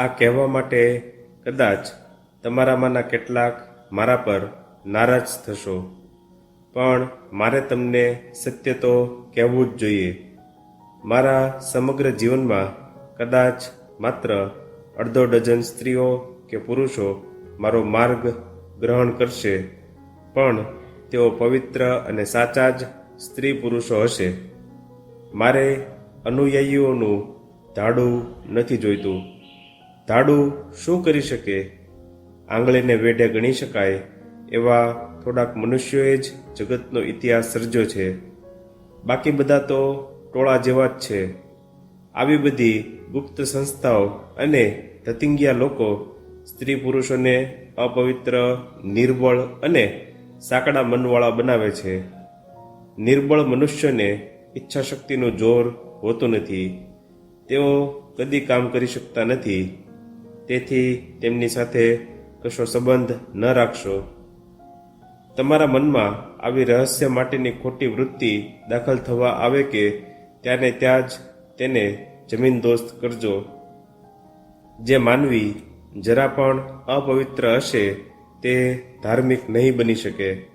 આ કહેવા માટે કદાચ તમારામાંના કેટલાક મારા પર નારાજ થશો. પણ મારે તમને સત્ય તો કહેવું જ જોઈએ. મારા સમગ્ર જીવનમાં કદાચ માત્ર અડધો ડઝન સ્ત્રીઓ કે પુરુષો મારો માર્ગ ગ્રહણ કરશે. પણ તેઓ પવિત્ર અને સાચા જ સ્ત્રી પુરુષો હશે. મારે અનુયાયીઓનું ધાડું નથી જોઈતું. ધાડું શું કરી શકે? આંગળીને વેઢે ગણી શકાય એવા થોડાક મનુષ્યોએ જ જગતનો ઇતિહાસ સર્જ્યો છે. બાકી બધા તો ટોળા જેવા જ છે. આવી બધી ગુપ્ત સંસ્થાઓ અને ધતિંગિયા લોકો સ્ત્રી પુરુષોને અપવિત્ર, નિર્બળ અને સાંકડા મનવાળા બનાવે છે. નિર્બળ મનુષ્યને ઈચ્છાશક્તિનું જોર હોતું નથી. તેઓ કદી કામ કરી શકતા નથી. તેથી તેમની સાથે કશો સંબંધ ન રાખશો. તમારા મનમાં આવી રહસ્ય માટેની ખોટી વૃત્તિ દાખલ થવા આવે કે ત્યાંને ત્યાં જ તેને જમીન દોસ્ત કરજો. જે માનવી જરા પણ અપવિત્ર હશે તે ધાર્મિક નહીં બની શકે.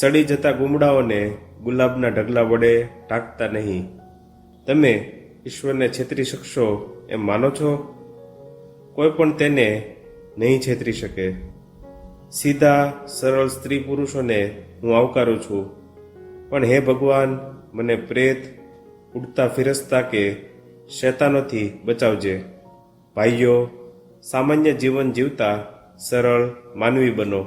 સડી જતા ગુમડાઓને ગુલાબના ઢગલા વડે ઢાંકતા નહીં. તમે ઈશ્વરને છેતરી શકશો એમ માનો છો? કોઈ પણ તેને નહીં છેતરી શકે. સીધા, સરળ સ્ત્રી પુરુષોને હું આવકારું છું. પણ હે ભગવાન, મને પ્રેત, ઉડતા ફિરસ્તા કે શેતાનોથી બચાવજે. ભાઈઓ, સામાન્ય જીવન જીવતા સરળ, માનવી બનો.